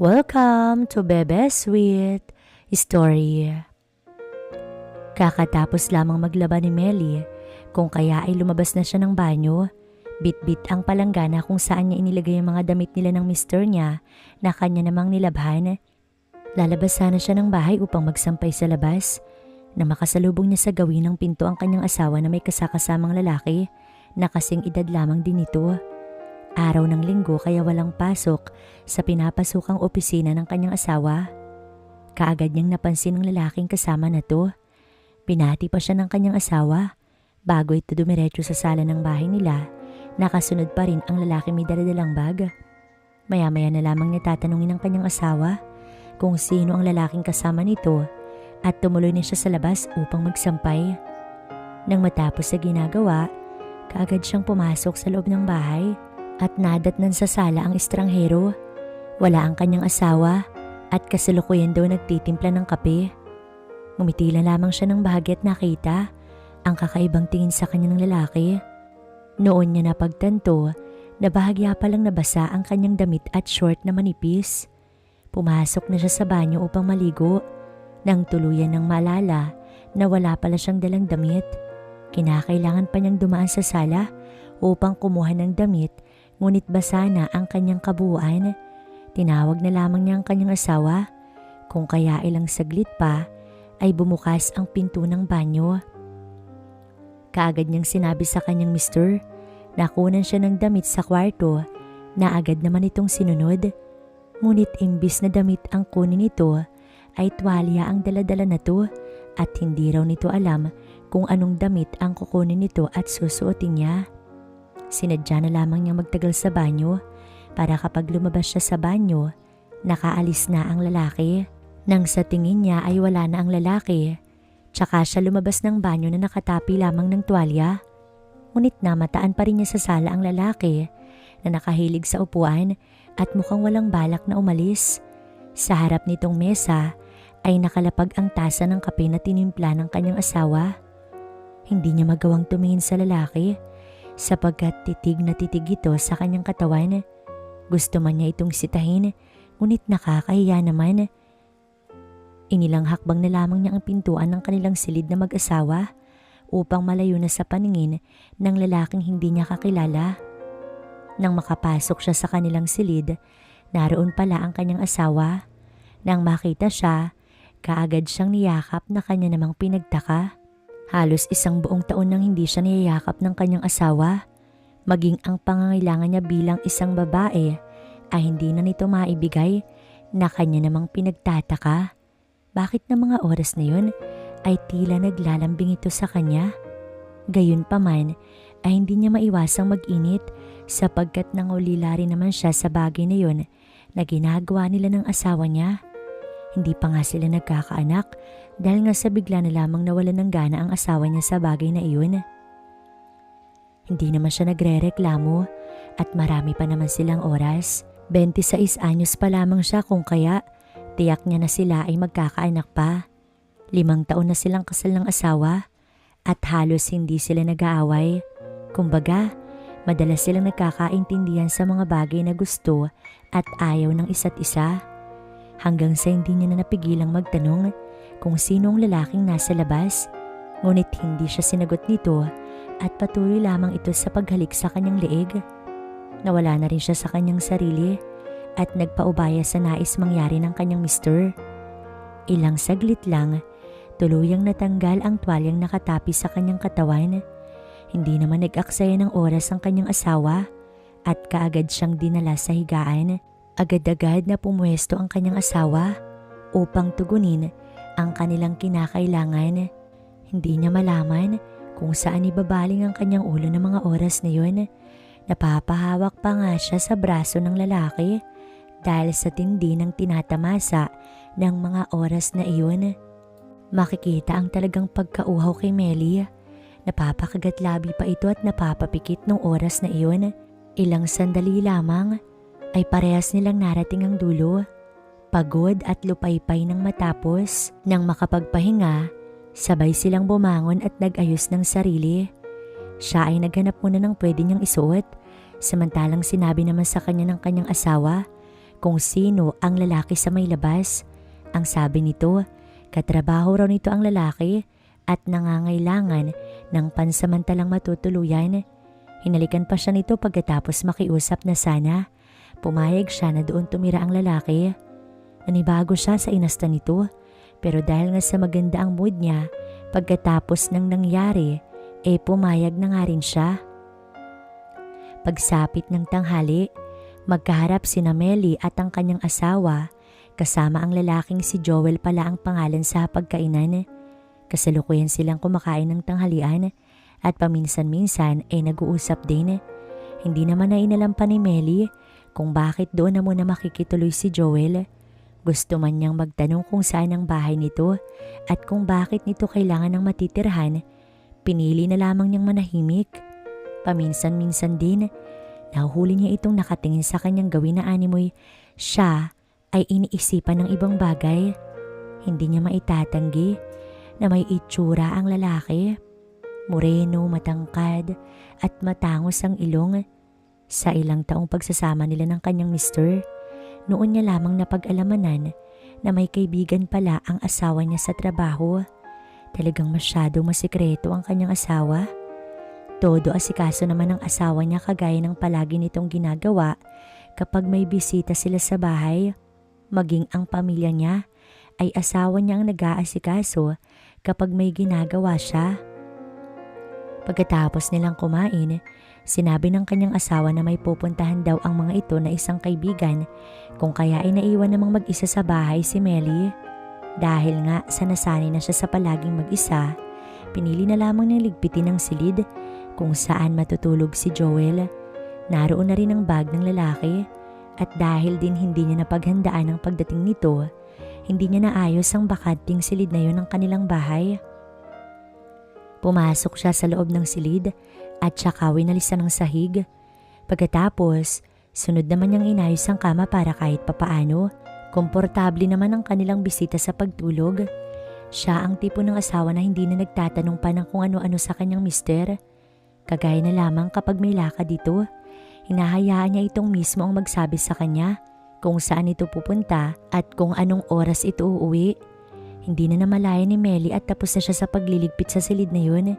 Welcome to Bebe Sweet Story. Kakatapos lamang maglaba ni Melly, kung kaya ay lumabas na siya ng banyo, bit-bit ang palanggana kung saan niya inilagay ang mga damit nila ng mister niya na kanya namang nilabhan. Lalabas sana siya ng bahay upang magsampay sa labas na makasalubong niya sa gawin ng pinto ang kanyang asawa na may kasakasamang lalaki na kasing edad lamang din ito. Araw ng linggo kaya walang pasok sa pinapasukang opisina ng kanyang asawa. Kaagad niyang napansin ng lalaking kasama na to. Pinati pa siya ng kanyang asawa bago ito dumiretso sa sala ng bahay nila. Nakasunod pa rin ang lalaki may daladalang bag. Maya-maya na lamang niya tatanungin ng kanyang asawa kung sino ang lalaking kasama nito at tumuloy na siya sa labas upang magsampay. Nang matapos sa ginagawa, kaagad siyang pumasok sa loob ng bahay at nadatnan sa sala ang estranghero. Wala ang kanyang asawa at kasalukuyan daw nagtitimpla ng kape. Ngumitila lamang siya ng bahagi nakita ang kakaibang tingin sa kanya ng lalaki. Noon niya napagtanto na bahagya palang nabasa ang kanyang damit at short na manipis. Pumasok na siya sa banyo upang maligo nang tuluyan ng maalala na wala pala siyang dalang damit. Kinakailangan pa niyang dumaan sa sala upang kumuha ng damit ngunit basa na ang kanyang kabuuan. Tinawag na lamang niya ang kanyang asawa kung kaya ilang saglit pa ay bumukas ang pinto ng banyo. Kaagad niyang sinabi sa kanyang mister na kunan siya ng damit sa kwarto na agad naman itong sinunod. Ngunit imbis na damit ang kunin nito ay tuwalya ang daladala na to at hindi raw nito alam kung anong damit ang kukunin nito at susuotin niya. Sinadya na lamang niyang magtagal sa banyo para kapag lumabas siya sa banyo, nakaalis na ang lalaki. Nang sa tingin niya ay wala na ang lalaki, tsaka siya lumabas ng banyo na nakatapi lamang ng tuwalya. Ngunit namataan pa rin niya sa sala ang lalaki na nakahilig sa upuan at mukhang walang balak na umalis. Sa harap nitong mesa ay nakalapag ang tasa ng kape na tinimpla ng kanyang asawa. Hindi niya magawang tumingin sa lalaki sapagkat titig na titig ito sa kanyang katawan. Gusto man niya itong sitahin ngunit nakakahiya naman. Inilang hakbang na lamang niya ang pintuan ng kanilang silid na mag-asawa upang malayo na sa paningin ng lalaking hindi niya kakilala. Nang makapasok siya sa kanilang silid, naroon pala ang kanyang asawa. Nang makita siya, kaagad siyang niyakap na kanya namang pinagtaka. Halos isang buong taon nang hindi siya niyayakap ng kanyang asawa. Maging ang pangangailangan niya bilang isang babae ay hindi na nito maibigay na kanya namang pinagtataka. Bakit na mga oras na yun ay tila naglalambing ito sa kanya? Gayun pa man ay hindi niya maiwasang mag-init sapagkat nangulila rin naman siya sa bagay na yun na ginagawa nila ng asawa niya. Hindi pa nga sila nagkakaanak dahil nga sa bigla na lamang nawalan ng gana ang asawa niya sa bagay na iyon. Hindi naman siya nagre-reklamo at marami pa naman silang oras. 26 anyos pa lamang siya kung kaya tiyak niya na sila ay magkakaanak pa. Limang taon na silang kasal ng asawa at halos hindi sila nag-aaway. Kumbaga, madalas silang nagkakaintindihan sa mga bagay na gusto at ayaw ng isa't isa. Hanggang sa hindi niya na napigilang magtanong kung sino ang lalaking nasa labas. Ngunit hindi siya sinagot nito at patuloy lamang ito sa paghalik sa kanyang leeg. Nawala na rin siya sa kanyang sarili at nagpaubaya sa nais mangyari ng kanyang mister. Ilang saglit lang, tuluyang natanggal ang twalyang nakatapi sa kanyang katawan. Hindi naman nag-aksaya ng oras ang kanyang asawa at kaagad siyang dinala sa higaan. Agad-agad na pumwesto ang kanyang asawa upang tugunin ang kanilang kinakailangan. Hindi niya malaman kung saan ibabaling ang kanyang ulo ng mga oras na yun. Napapahawak pa nga siya sa braso ng lalaki dahil sa tindi ng tinatamasa ng mga oras na iyon. Makikita ang talagang pagkauhaw kay Melly. Napapakagat labi pa ito at napapapikit nung oras na iyon. Ilang sandali lamang ay parehas nilang narating ang dulo. Pagod at lupaypay ng matapos nang makapagpahinga, sabay silang bumangon at nag-ayos ng sarili. Siya ay naghanap muna ng pwede niyang isuot, samantalang sinabi naman sa kanya ng kanyang asawa kung sino ang lalaki sa may labas. Ang sabi nito, katrabaho raw nito ang lalaki at nangangailangan ng pansamantalang matutuluyan. Hinalikan pa siya nito pagkatapos makiusap na sana. Pumayag siya na doon tumira ang lalaki. Nanibago siya sa inasta nito pero dahil nga sa maganda ang mood niya pagkatapos ng nangyari, eh pumayag na nga rin siya. Pagsapit ng tanghali, magkaharap si Melly at ang kanyang asawa kasama ang lalaking si Joel pala ang pangalan sa pagkainan. Kasalukuyan silang kumakain ng tanghalian at paminsan-minsan ay nag-uusap din. Hindi naman na inalampan ni Melly kung bakit doon na muna makikituloy si Joel. Gusto man niyang magtanong kung saan ang bahay nito at kung bakit nito kailangan ng matitirhan, pinili na lamang niyang manahimik. Paminsan-minsan din, nahuhuli niya itong nakatingin sa kanyang gawin na animoy siya ay iniisipan ng ibang bagay. Hindi niya maitatanggi na may itsura ang lalaki. Moreno, matangkad at matangos ang ilong. Sa ilang taong pagsasama nila ng kanyang mister, noon niya lamang napag-alamanan na may kaibigan pala ang asawa niya sa trabaho. Talagang masyadong masikreto ang kanyang asawa. Todo asikaso naman ng asawa niya kagaya ng palagi nitong ginagawa kapag may bisita sila sa bahay. Maging ang pamilya niya ay asawa niya ang nag-aasikaso kapag may ginagawa siya. Pagkatapos nilang kumain, sinabi ng kanyang asawa na may pupuntahan daw ang mga ito na isang kaibigan kung kaya ay naiwan namang mag-isa sa bahay si Melly. Dahil nga sa nasanay na siya sa palaging mag-isa, pinili na lamang niyang ligpitin ng silid kung saan matutulog si Joel. Naroon na rin ang bag ng lalaki at dahil din hindi niya napaghandaan ang pagdating nito, hindi niya naayos ang bakanting silid na yon ng kanilang bahay. Pumasok siya sa loob ng silid at saka winalisan ng sahig. Pagkatapos, sunod naman niyang inayos ang kama para kahit papaano, komportable naman ang kanilang bisita sa pagtulog. Siya ang tipo ng asawa na hindi na nagtatanong pa ng kung ano-ano sa kanyang mister. Kagaya na lamang kapag may lakad dito, hinahayaan niya itong mismo ang magsabi sa kanya kung saan ito pupunta at kung anong oras ito uuwi. Hindi na namalaya ni Melly at tapos na siya sa pagliligpit sa silid na yun.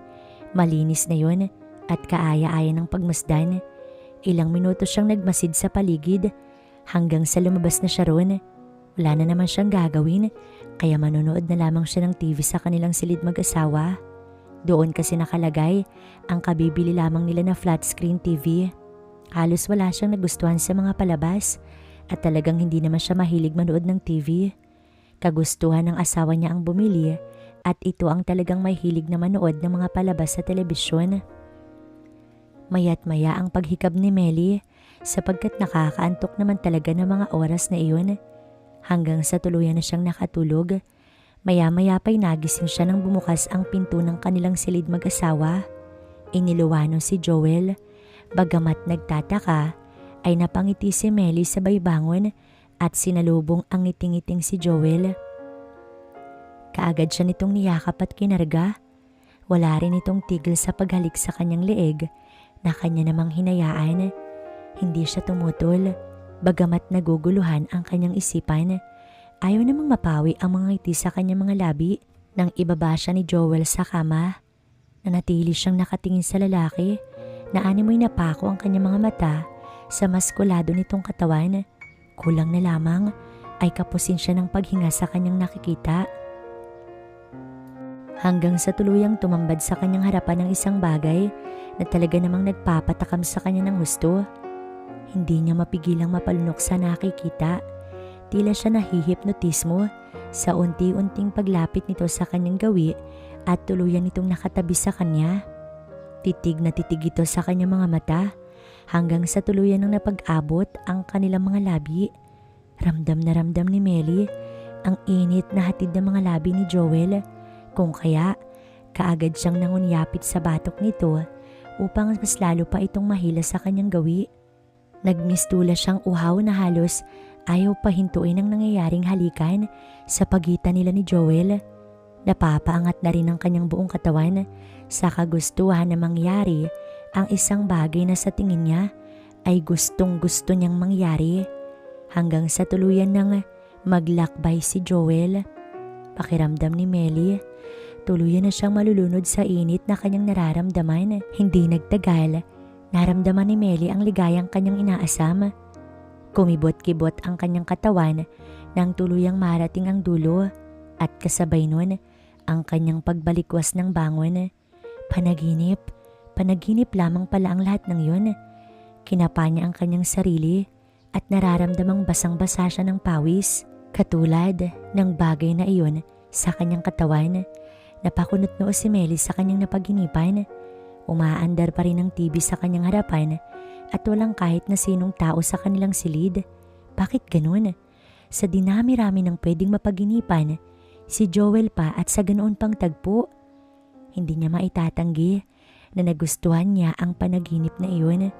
Malinis na yun at kaaya-aya ng pagmasdan. Ilang minuto siyang nagmasid sa paligid hanggang sa lumabas na siya roon. Wala na naman siyang gagawin kaya manonood na lamang siya ng TV sa kanilang silid mag-asawa. Doon kasi nakalagay ang kabibili lamang nila na flat screen TV. Halos wala siyang nagustuhan sa mga palabas at talagang hindi naman siya mahilig manood ng TV. Kagustuhan ng asawa niya ang bumili at ito ang talagang may hilig na manood ng mga palabas sa telebisyon. Mayat maya ang paghikab ni Melly sapagkat nakakaantok naman talaga ng mga oras na iyon hanggang sa tuluyan na siyang nakatulog. Maya-maya pa'y nagising siya nang bumukas ang pinto ng kanilang silid mag-asawa. Iniluwano si Joel. Bagamat nagtataka, ay napangiti si Melly sabay bangon at sinalubong ang ngiting-ngiting si Joel. Kaagad siya nitong niyakap at kinarga. Wala rin itong tigil sa paghalik sa kanyang leeg na kanya namang hinayaan. Hindi siya tumutol, bagamat naguguluhan ang kanyang isipan. Ayaw namang mapawi ang mga ngiti sa kanyang mga labi nang ibaba siya ni Joel sa kama. Nanatili siyang nakatingin sa lalaki na animoy napako ang kanyang mga mata sa maskulado nitong katawan. Kulang na lamang ay kapusin siya ng paghinga sa kanyang nakikita. Hanggang sa tuluyang tumambad sa kanyang harapan ng isang bagay na talaga namang nagpapatakam sa kanya ng gusto. Hindi niya mapigilang mapalunok sa nakikita. Tila siya nahihipnotismo sa unti-unting paglapit nito sa kanyang gawi at tuluyan itong nakatabi sa kanya. Titig na titig ito sa kanyang mga mata hanggang sa tuluyan ng napag-abot ang kanilang mga labi. Ramdam na ramdam ni Melly ang init na hatid ng mga labi ni Joel kung kaya kaagad siyang nangunyapit sa batok nito upang mas lalo pa itong mahila sa kanyang gawi. Nagmistula siyang uhaw na halos ayaw pahintuin ang nangyayaring halikan sa pagitan nila ni Joel. Napapaangat na rin ang kanyang buong katawan sa kagustuhan na mangyari ang isang bagay na sa tingin niya ay gustong gusto niyang mangyari. hanggang sa tuluyan ng maglakbay si Joel. Pakiramdam ni Melly, tuluyan na siyang malulunod sa init na kanyang nararamdaman. Hindi nagtagal, naramdaman ni Melly ang ligayang kanyang inaasam. Kumibot-kibot ang kanyang katawan nang tuluyang marating ang dulo at kasabay nun ang kanyang pagbalikwas ng bangon. Panaginip, panaginip lamang pala ang lahat ng yun. Kinapa niya ang kanyang sarili at nararamdamang basang-basa siya ng pawis. Katulad ng bagay na iyon sa kanyang katawan. Napakunot noo si Melly sa kanyang napaginipan. Umaandar pa rin ang TV sa kanyang harapan at walang kahit na sinong tao sa kanilang silid. Bakit ganun? Sa dinami-rami ng pwedeng mapaginipan, si Joel pa at sa ganoon pang tagpo. Hindi niya maitatanggi na nagustuhan niya ang panaginip na iyon.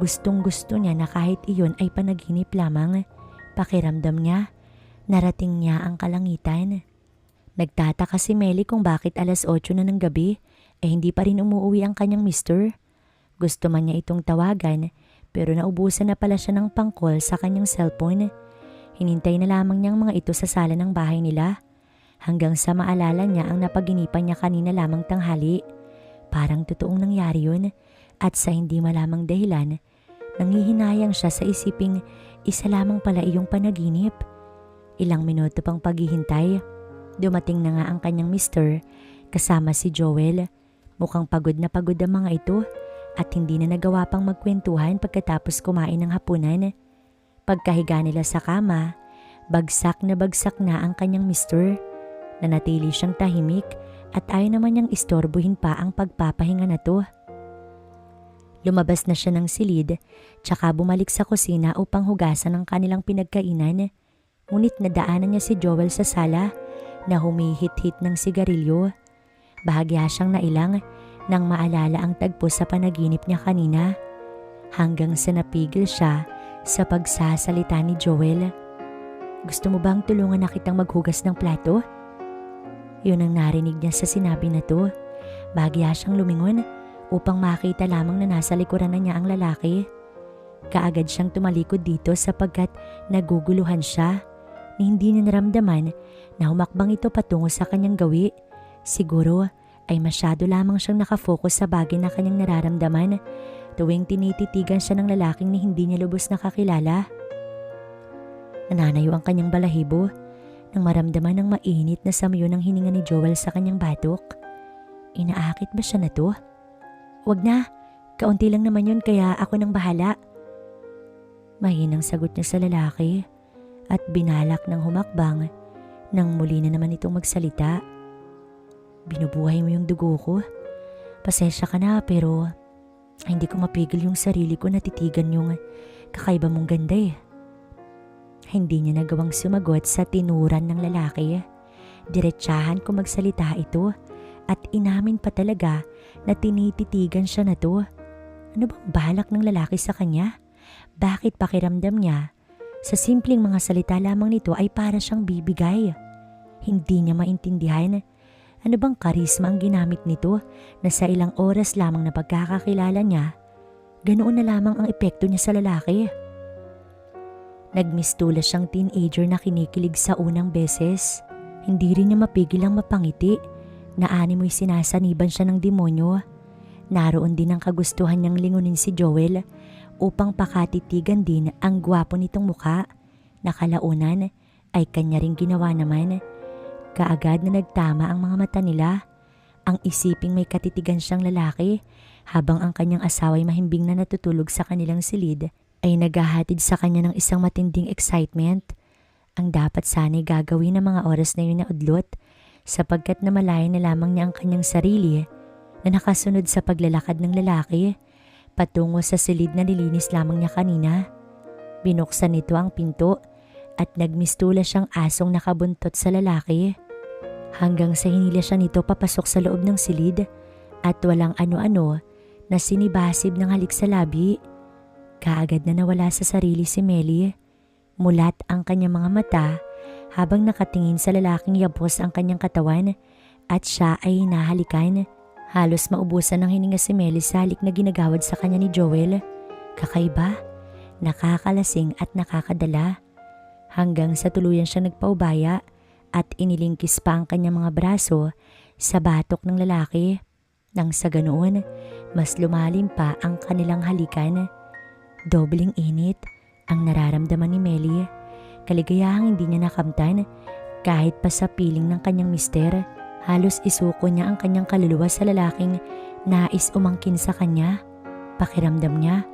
Gustong gusto niya na kahit iyon ay panaginip lamang. Pakiramdam niya, narating niya ang kalangitan. Nagtataka si Melly kung bakit alas 8 na ng gabi eh hindi pa rin umuwi ang kanyang mister. Gusto man niya itong tawagan pero naubusan na pala siya ng pangkol sa kanyang cellphone. Hinintay na lamang niyang mga ito sa sala ng bahay nila hanggang sa maalala niya ang napaginipan niya kanina lamang tanghali. Parang totoong nangyari yun at sa hindi malamang dahilan, nangihinayang siya sa isiping isa lamang pala iyong panaginip. Ilang minuto pang paghihintay, dumating na nga ang kanyang mister kasama si Joel. Mukhang pagod na pagod ang mga ito at hindi na nagawa pang magkwentuhan pagkatapos kumain ng hapunan. Pagkahiga nila sa kama, bagsak na bagsak na ang kanyang mister. Nanatili siyang tahimik at ayaw naman niyang istorbohin pa ang pagpapahinga na to. Lumabas na siya ng silid, tsaka bumalik sa kusina upang hugasan ang kanilang pinagkainan. Ngunit nadaanan niya si Joel sa sala na humihit-hit ng sigarilyo. Bahagya siyang nailang nang maalala ang tagpo sa panaginip niya kanina. Hanggang sa napigil siya sa pagsasalita ni Joel. Gusto mo bang tulungan na kitang maghugas ng plato? Yun ang narinig niya sa sinabi na to. Bahagya siyang lumingon upang makita lamang na nasa likuran na niya ang lalaki. Kaagad siyang tumalikod dito sapagkat naguguluhan siya ni hindi niya naramdaman na humakbang ito patungo sa kanyang gawi. Siguro ay masyado lamang siyang nakafocus sa bagay na kanyang nararamdaman tuwing tinititigan siya ng lalaking ni hindi niya lubos nakakilala. Nananayo ang kanyang balahibo nang maramdaman ng mainit na samyo ng hininga ni Joel sa kanyang batok. Inaakit ba siya na to? Wag na, kaunti lang naman yun kaya ako nang bahala. Mahinang sagot niya sa lalaki at binalak ng humakbang nang muli na naman itong magsalita. Binubuhay mo yung dugo ko. Pasensya ka na pero hindi ko mapigil yung sarili ko na titigan yung kakaiba mong ganda eh. Hindi niya nagawang sumagot sa tinuran ng lalaki. Diretsahan ko magsalita ito at inamin pa talaga na tinititigan siya na to. Ano bang balak ng lalaki sa kanya? Bakit pakiramdam niya sa simpleng mga salita lamang nito ay para siyang bibigay. Hindi niya maintindihan ano bang karisma ang ginamit nito na sa ilang oras lamang na pagkakakilala niya, ganoon na lamang ang epekto niya sa lalaki. Nagmistula siyang teenager na kinikilig sa unang beses. Hindi rin niya mapigil ang mapangiti na animoy sinasaniban siya ng demonyo. Naroon din ang kagustuhan niyang lingunin si Joel upang pakatitigan din ang gwapo nitong muka na kalaunan ay kanya ring ginawa naman. Kaagad na nagtama ang mga mata nila. Ang isiping may katitigan siyang lalaki habang ang kanyang asawa ay mahimbing na natutulog sa kanilang silid ay naghahatid sa kanya ng isang matinding excitement. Ang dapat sana'y gagawin ng mga oras na yun na udlot sapagkat namalayan na lamang niya ang kanyang sarili na nakasunod sa paglalakad ng lalaki patungo sa silid na nilinis lamang niya kanina. Binuksan nito ang pinto at nagmistula siyang asong nakabuntot sa lalaki. Hanggang sa hinila siya nito papasok sa loob ng silid at walang ano-ano na sinibasib ng halik sa labi. Kaagad na nawala sa sarili si Melly. Mulat ang kanyang mga mata habang nakatingin sa lalaking yabos ang kanyang katawan at siya ay nahalikan. Halos maubusan ng hininga si Melly sa halik na ginagawad sa kanya ni Joel. Kakaiba, nakakalasing at nakakadala. hanggang sa tuluyan siya nagpaubaya at inilingkis pa ang kanyang mga braso sa batok ng lalaki. Nang sa ganoon, mas lumalim pa ang kanilang halikan. Dobling init ang nararamdaman ni Melly. Kaligayahang hindi niya nakamtan kahit pa sa piling ng kanyang mister. Halos isuko niya ang kanyang kaluluwa sa lalaking nais umangkin sa kanya. Pakiramdam niya,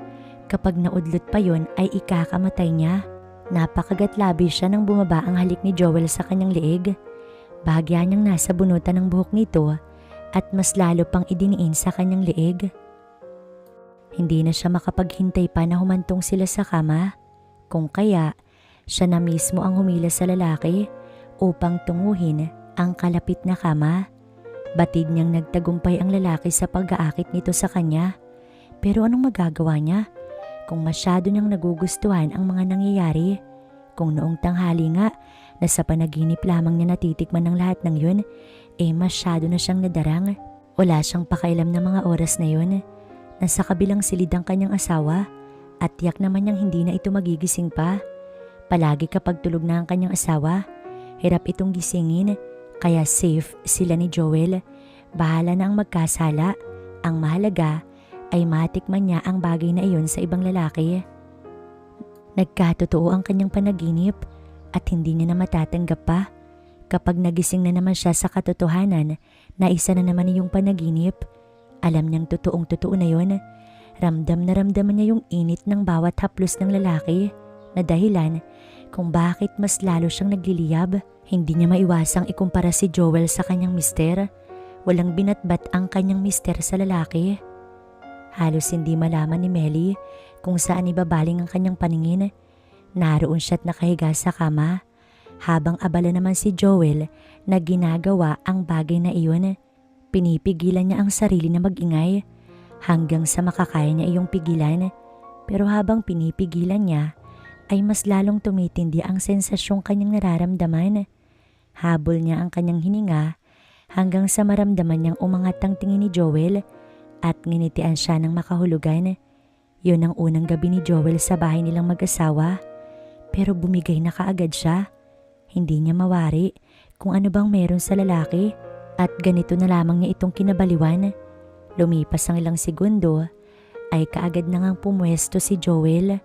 kapag naudlot pa yon ay ikakamatay niya. Napakagatlabi siya nang bumaba ang halik ni Joel sa kanyang leeg. Bahagya niyang nasa bunutan ng buhok nito at mas lalo pang idiniin sa kanyang leeg. Hindi na siya makapaghintay pa na humantong sila sa kama. Kung kaya, siya na mismo ang humila sa lalaki upang tunguhin ang kalapit na kama. Batid niyang nagtagumpay ang lalaki sa pag-aakit nito sa kanya. Pero anong magagawa niya kung masyado niyang nagugustuhan ang mga nangyayari? Kung noong tanghali nga na sa panaginip lamang niya natitikman ng lahat ng yun, eh masyado na siyang nadarang. Wala siyang pakailam na mga oras na yun. Nasa kabilang silid ang kanyang asawa at tiyak naman niyang hindi na ito magigising pa. Palagi kapag tulog na ang kanyang asawa, hirap itong gisingin kaya safe sila ni Joel. Bahala na ang magkasala. Ang mahalaga ay matikman niya ang bagay na iyon sa ibang lalaki. Nagkatotoo ang kanyang panaginip at hindi niya na matatanggap pa. Kapag nagising na naman siya sa katotohanan na isa na naman iyong panaginip, alam niyang totoong totoo na yon. Ramdam na ramdaman niya yung init ng bawat haplos ng lalaki na dahilan kung bakit mas lalo siyang nagliliyab. Hindi niya maiwasang ikumpara si Joel sa kanyang mister. Walang binatbat ang kanyang mister sa lalaki. Halos hindi malaman ni Melly kung saan ibabaling ang kanyang paningin. Naroon siya't nakahiga sa kama habang abala naman si Joel na ginagawa ang bagay na iyon. Pinipigilan niya ang sarili na magingay hanggang sa makakaya niya iyong pigilan. Pero habang pinipigilan niya, ay mas lalong tumitindi ang sensasyong kanyang nararamdaman. Habol niya ang kanyang hininga hanggang sa maramdaman niyang umangat ang tingin ni Joel at nginitian siya ng makahulugan. Yun ang unang gabi ni Joel sa bahay nilang mag-asawa. Pero bumigay na kaagad siya. Hindi niya mawari kung ano bang meron sa lalaki at ganito na lamang niya itong kinabaliwan. Lumipas ang ilang segundo ay kaagad na ngang pumwesto si Joel.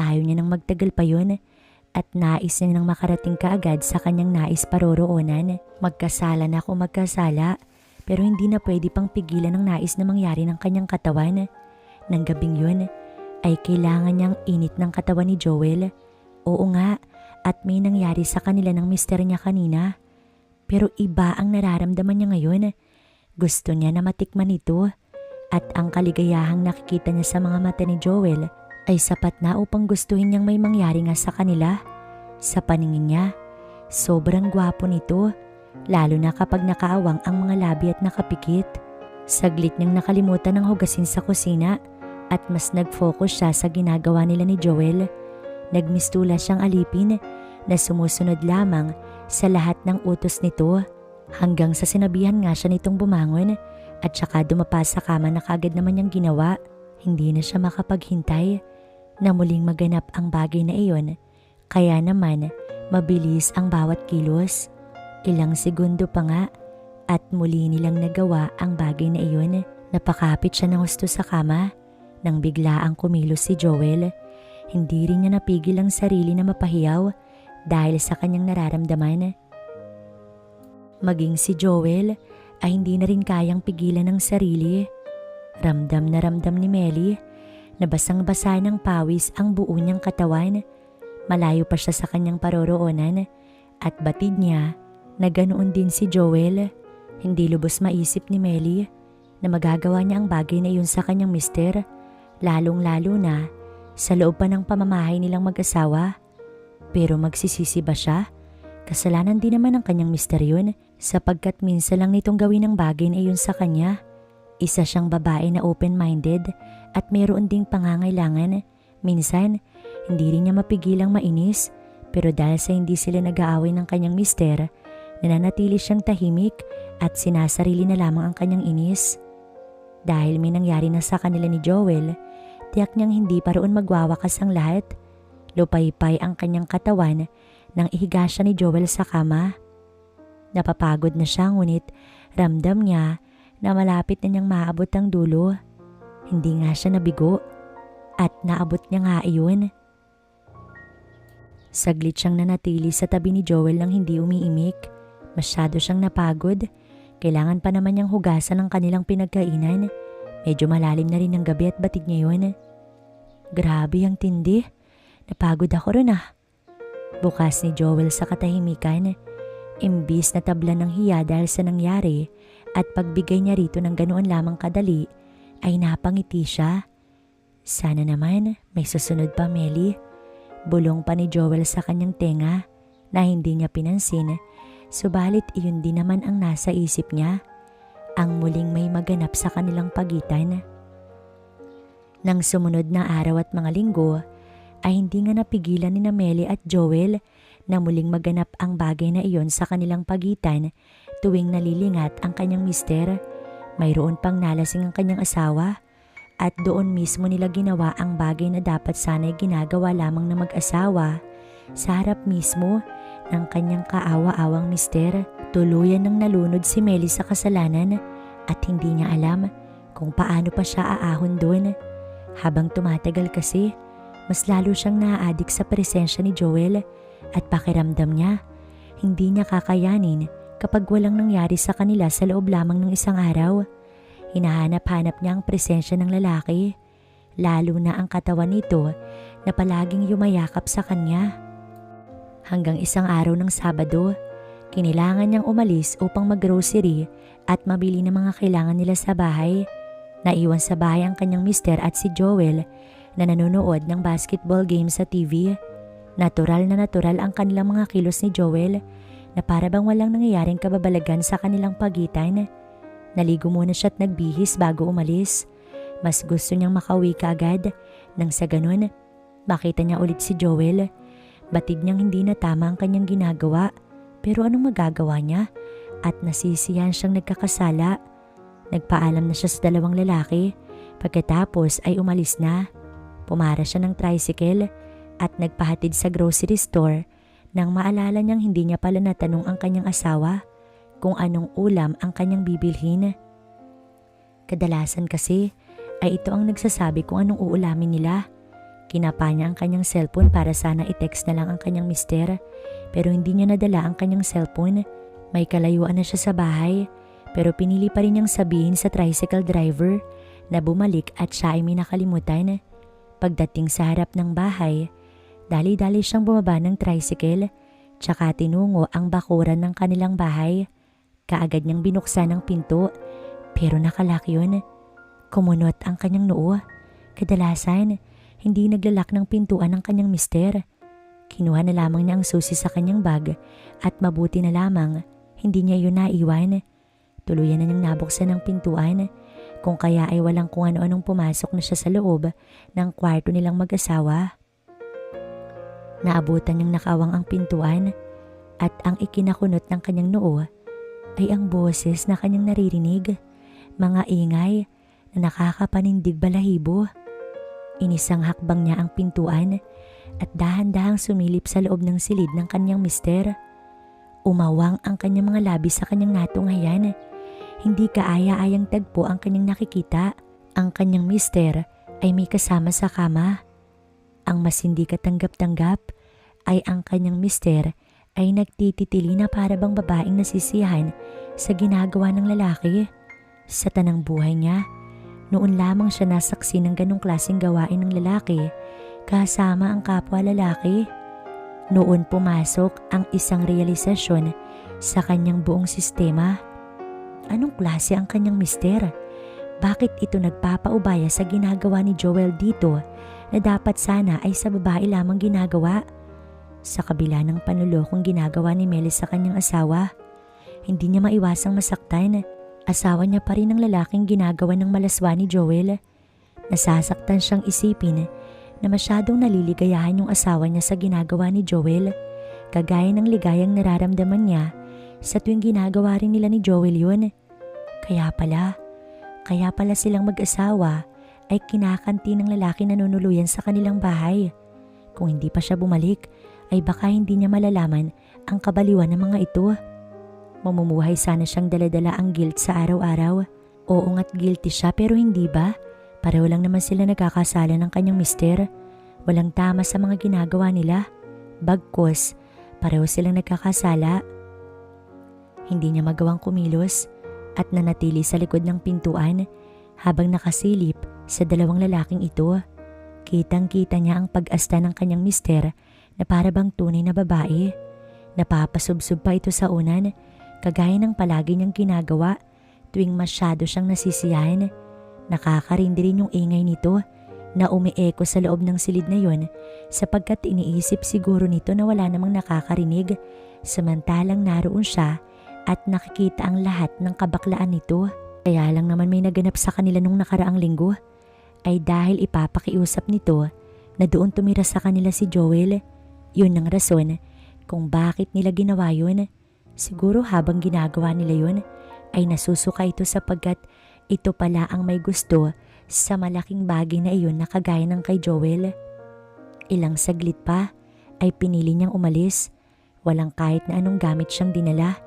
Ayaw niya nang magtagal pa yun at nais niya nang makarating kaagad sa kanyang nais paroroonan. Magkasala na kung magkasala pero hindi na pwede pang pigilan ang nais na mangyari ng kanyang katawan. Nang gabing yun ay kailangan niyang init ng katawan ni Joel. Oo nga at may nangyari sa kanila ng mister niya kanina. Pero iba ang nararamdaman niya ngayon. Gusto niya na matikman ito at ang kaligayahang nakikita niya sa mga mata ni Joel ay sapat na upang gustuhin niyang may mangyari nga sa kanila. Sa paningin niya, sobrang gwapo nito, lalo na kapag nakaawang ang mga labi at nakapikit. Saglit niyang nakalimutan ng hugasin sa kusina at mas nag-focus siya sa ginagawa nila ni Joel. Nagmistula siyang alipin na sumusunod lamang sa lahat ng utos nito hanggang sa sinabihan nga siya nitong bumangon at saka dumapa sa kama na kagad naman niyang ginawa. Hindi na siya makapaghintay na muling maganap ang bagay na iyon kaya naman mabilis ang bawat kilos. Ilang segundo pa nga at muli nilang nagawa ang bagay na iyon. Napakapit siya ng husto sa kama nang bigla ang kumilos si Joel. Hindi rin niya napigil ang sarili na mapahiyaw dahil sa kanyang nararamdaman. Maging si Joel ay hindi na rin kayang pigilan ng sarili. Ramdam na ramdam ni Melly na basang-basa ng pawis ang buo niyang katawan. Malayo pa siya sa kanyang paroroonan at batid niya na ganoon din si Joel. Hindi lubos maisip ni Melly na magagawa niya ang bagay na iyon sa kanyang mister, lalong-lalo na sa loob pa ng pamamahay nilang mag-asawa. Pero magsisisi ba siya? Kasalanan din naman ng kanyang mister yun sapagkat minsan lang nitong gawin ang bagay na iyon sa kanya. Isa siyang babae na open-minded at meron ding pangangailangan. Minsan, hindi rin niya mapigilang mainis pero dahil sa hindi sila nag-aaway ng kanyang mister, nananatili siyang tahimik at sinasarili na lamang ang kanyang inis. Dahil may nangyari na sa kanila ni Joel, tiyak niyang hindi pa roon magwawakas ang lahat. Lupaypay ang kanyang katawan nang ihiga siya ni Joel sa kama. Napapagod na siya ngunit ramdam niya na malapit na niyang maabot ang dulo. Hindi nga siya nabigo at naabot niya nga iyon. Saglit siyang nanatili sa tabi ni Joel nang hindi umiimik. Masyado siyang napagod. Kailangan pa naman niyang hugasan ang kanilang pinagkainan. Medyo malalim na rin ang gabi at batig niya yun. Grabe ang tindi. Napagod ako rin ah. Bukas ni Joel sa katahimikan. Imbis na tabla ng hiya dahil sa nangyari at pagbigay niya rito ng ganoon lamang kadali, ay napangiti siya. Sana naman may susunod pa Melly. Bulong pa ni Joel sa kanyang tenga na hindi niya pinansin, subalit iyon din naman ang nasa isip niya, ang muling may maganap sa kanilang pagitan. Nang sumunod na araw at mga linggo, ay hindi nga napigilan ni Melly at Joel na muling maganap ang bagay na iyon sa kanilang pagitan tuwing nalilingat ang kanyang mister. Mayroon pang nalasing ang kanyang asawa at doon mismo nila ginawa ang bagay na dapat sana'y ginagawa lamang ng mag-asawa sa harap mismo ng kanyang kaawa-awang mister. Tuluyan nang nalunod si Melly sa kasalanan at hindi niya alam kung paano pa siya aahon doon. Habang tumatagal kasi, mas lalo siyang naaadik sa presensya ni Joel at pakiramdam niya. Hindi niya kakayanin kapag walang nangyari sa kanila sa loob lamang ng isang araw. Hinahanap-hanap niya ang presensya ng lalaki, lalo na ang katawan nito na palaging yumayakap sa kanya. Hanggang isang araw ng Sabado, kinilangan niyang umalis upang maggrocery at mabili ng mga kailangan nila sa bahay. Naiwan sa bahay ang kanyang mister at si Joel na nanonood ng basketball game sa TV. Natural na natural ang kanilang mga kilos ni Joel na para bang walang nangyayaring kababalagan sa kanilang pagitan. Naligo muna siya at nagbihis bago umalis. Mas gusto niyang makauwi kaagad nang sa ganun makita niya ulit si Joel. Batid niyang hindi na tama ang kanyang ginagawa pero anong magagawa niya at nasisiyan siyang nagkakasala. Nagpaalam na siya sa dalawang lalaki pagkatapos ay umalis na. Pumara siya ng tricycle at nagpahatid sa grocery store nang maalala niyang hindi niya pala natanong ang kanyang asawa kung anong ulam ang kanyang bibilhin. Kadalasan kasi ay ito ang nagsasabi kung anong uulamin nila. Kinapa niya ang kanyang cellphone para sana i-text na lang ang kanyang mister pero hindi niya nadala ang kanyang cellphone. May kalayuan na siya sa bahay pero pinili pa rin niyang sabihin sa tricycle driver na bumalik at siya ay may nakalimutan. Pagdating sa harap ng bahay, dali-dali siyang bumaba ng tricycle tsaka tinungo ang bakuran ng kanilang bahay. Kaagad niyang binuksan ang pinto pero nakalak yun. Kumunot ang kanyang noo. Kadalasan, hindi naglalak ng pintuan ang kanyang mister. Kinuha na lamang niya ang susi sa kanyang bag at mabuti na lamang hindi niya yun naiwan. Tuluyan na niyang nabuksan ang pintuan kung kaya ay walang kung ano-anong pumasok na siya sa loob ng kwarto nilang mag-asawa. Naabutan niyang nakawang ang pintuan at ang ikinakunot ng kanyang noo ay ang boses na kanyang naririnig, mga ingay na nakakapanindig balahibo. Inisang hakbang niya ang pintuan at dahan-dahang sumilip sa loob ng silid ng kanyang mister. Umawang ang kanyang mga labi sa kanyang natunghayan. Hindi kaaya-ayang tagpo ang kanyang nakikita. Ang kanyang mister ay may kasama sa kama. Ang mas hindi katanggap-tanggap ay ang kanyang mister ay nagtititili na para bang babaeng nasisiyahan sa ginagawa ng lalaki. Sa tanang buhay niya, noon lamang siya nasaksi ng ganong klaseng gawain ng lalaki kasama ang kapwa lalaki. Noon pumasok ang isang realisasyon sa kanyang buong sistema. Anong klase ang kanyang mister? Bakit ito nagpapaubaya sa ginagawa ni Joel dito na dapat sana ay sa babae lamang ginagawa? Sa kabila ng panulokong ginagawa ni Melly sa kanyang asawa, hindi niya maiwasang masaktan. Asawa niya pa rin ang lalaking ginagawa ng malaswa ni Joel. Nasasaktan siyang isipin na masyadong naliligayahan yung asawa niya sa ginagawa ni Joel, kagaya ng ligayang nararamdaman niya sa tuwing ginagawa rin nila ni Joel yun. Kaya pala, kaya pala silang mag-asawa ay kinakanti ng lalaki na nunuluyan sa kanilang bahay. Kung hindi pa siya bumalik, ay baka hindi niya malalaman ang kabaliwan ng mga ito. Mamumuhay sana siyang daladala ang guilt sa araw-araw. Oo nga't guilty siya pero hindi ba? Pareho lang naman sila nagkakasala ng kanyang mister. Walang tama sa mga ginagawa nila. Bagkos, pareho silang nagkakasala. Hindi niya magawang kumilos at nanatili sa likod ng pintuan habang nakasilip sa dalawang lalaking ito. Kitang-kita niya ang pag-asta ng kanyang mister na para bang tunay na babae. Napapasubsob pa ito sa unan, kagaya ng palagi niyang ginagawa tuwing masyado siyang nasisiyahan. Nakakarindi rin yung ingay nito na umieko sa loob ng silid na yon sapagkat iniisip siguro nito na wala namang nakakarinig samantalang naroon siya at nakikita ang lahat ng kabaklaan nito. Kaya lang naman may naganap sa kanila nung nakaraang linggo ay dahil ipapakiusap nito na doon tumira sa kanila si Joel. Yun ang rason kung bakit nila ginawa yun. Siguro habang ginagawa nila yun ay nasusuka ito sapagkat ito pala ang may gusto sa malaking bagay na iyon na kagaya ng kay Joel. Ilang saglit pa ay pinili niyang umalis. Walang kahit na anong gamit siyang dinala.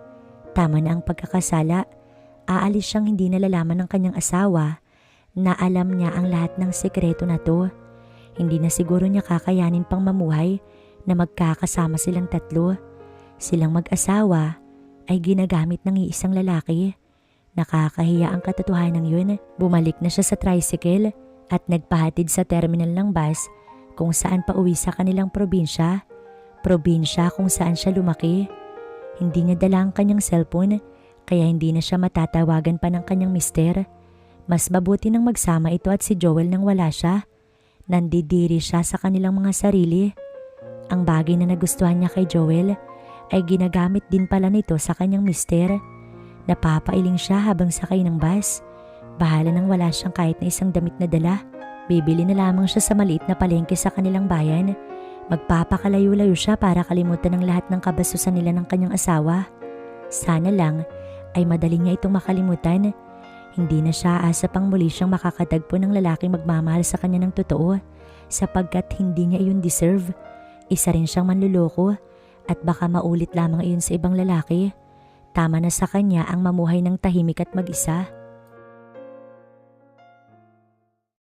Tama na ang pagkakasala. Aalis siyang hindi nalalaman ng kanyang asawa na alam niya ang lahat ng sekreto na to. Hindi na siguro niya kakayanin pang mamuhay na magkakasama silang tatlo. Silang mag-asawa ay ginagamit ng iisang lalaki. Nakakahiya ang katotohanan yun. Bumalik na siya sa tricycle at nagpahatid sa terminal ng bus kung saan pa uwi sa kanilang probinsya. Probinsya kung saan siya lumaki. Hindi niya dala ang kanyang cellphone kaya hindi na siya matatawagan pa ng kanyang mister. Mas mabuti nang magsama ito at si Joel nang wala siya. Nandidiri siya sa kanilang mga sarili. Ang bagay na nagustuhan niya kay Joel ay ginagamit din pala nito sa kanyang mister. Napapailing siya habang sakay ng bus. Bahala nang wala siyang kahit na isang damit na dala. Bibili na lamang siya sa maliit na palengke sa kanilang bayan. Magpapakalayo-layo siya para kalimutan ng lahat ng kabasusan nila ng kanyang asawa. Sana lang ay madali niya itong makalimutan. Hindi na siya asa pang muli siyang makakatagpo ng lalaking magmamahal sa kanya ng totoo sapagkat hindi niya iyon deserve. Isa rin siyang manluloko at baka maulit lamang iyon sa ibang lalaki. Tama na sa kanya ang mamuhay ng tahimik at mag-isa.